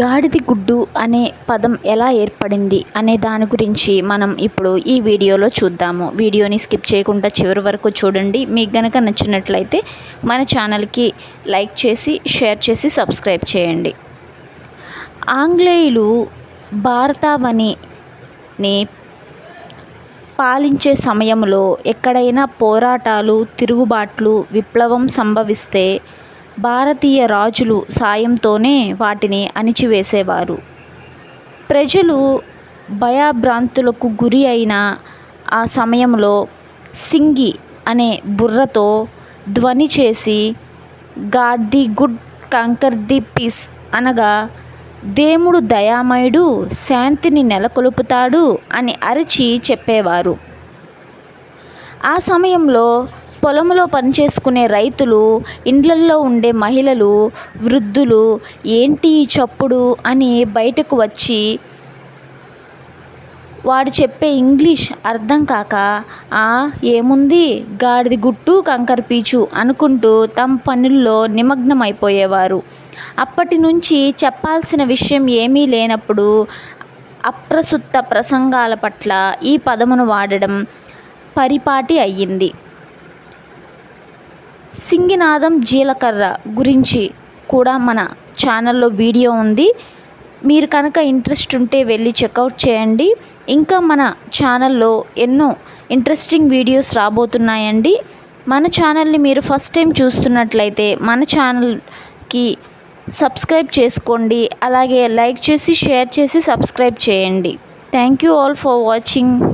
గాడిద గుడ్డు అనే పదం ఎలా ఏర్పడింది అనే దాని గురించి మనం ఇప్పుడు ఈ వీడియోలో చూద్దాము. వీడియోని స్కిప్ చేయకుండా చివరి వరకు చూడండి. మీకు గనక నచ్చినట్లయితే మన ఛానల్కి లైక్ చేసి షేర్ చేసి సబ్స్క్రైబ్ చేయండి. ఆంగ్లేయులు భారతావనిని పాలించే సమయంలో ఎక్కడైనా పోరాటాలు తిరుగుబాట్లు విప్లవం సంభవిస్తే భారతీయ రాజులు సాయంతోనే వాటిని అణిచివేసేవారు. ప్రజలు భయభ్రాంతులకు గురి అయిన ఆ సమయంలో సింగి అనే బుర్రతో ధ్వని చేసి god the good conquer the peace అనగా దేవుడు దయామయుడు శాంతిని నెలకొల్పుతాడు అని అరిచి చెప్పేవారు. ఆ సమయంలో పొలంలో పనిచేసుకునే రైతులు ఇండ్లల్లో ఉండే మహిళలు వృద్ధులు ఏంటి ఈ చప్పుడు అని బయటకు వచ్చి వాడు చెప్పే ఇంగ్లీష్ అర్థం కాక "ఆ, ఏముంది? గాడిది గుట్టు కంకర పీచు అనుకుంటూ తమ పనుల్లో నిమగ్నమైపోయేవారు. అప్పటి నుంచి చెప్పాల్సిన విషయం ఏమీ లేనప్పుడు అప్రస్తుత ప్రసంగాల పట్ల ఈ పదమును వాడడం పరిపాటి అయ్యింది. సింగినాదం జీలకర్ర గురించి కూడా మన ఛానల్లో వీడియో ఉంది. మీరు కనుక ఇంట్రెస్ట్ ఉంటే వెళ్ళి చెక్అవుట్ చేయండి. ఇంకా మన ఛానల్లో ఎన్నో ఇంట్రెస్టింగ్ వీడియోస్ రాబోతున్నాయండి. మన ఛానల్ని మీరు ఫస్ట్ టైం చూస్తున్నట్లయితే మన ఛానల్కి సబ్స్క్రైబ్ చేసుకోండి. అలాగే లైక్ చేసి షేర్ చేసి సబ్స్క్రైబ్ చేయండి. Thank you all for watching.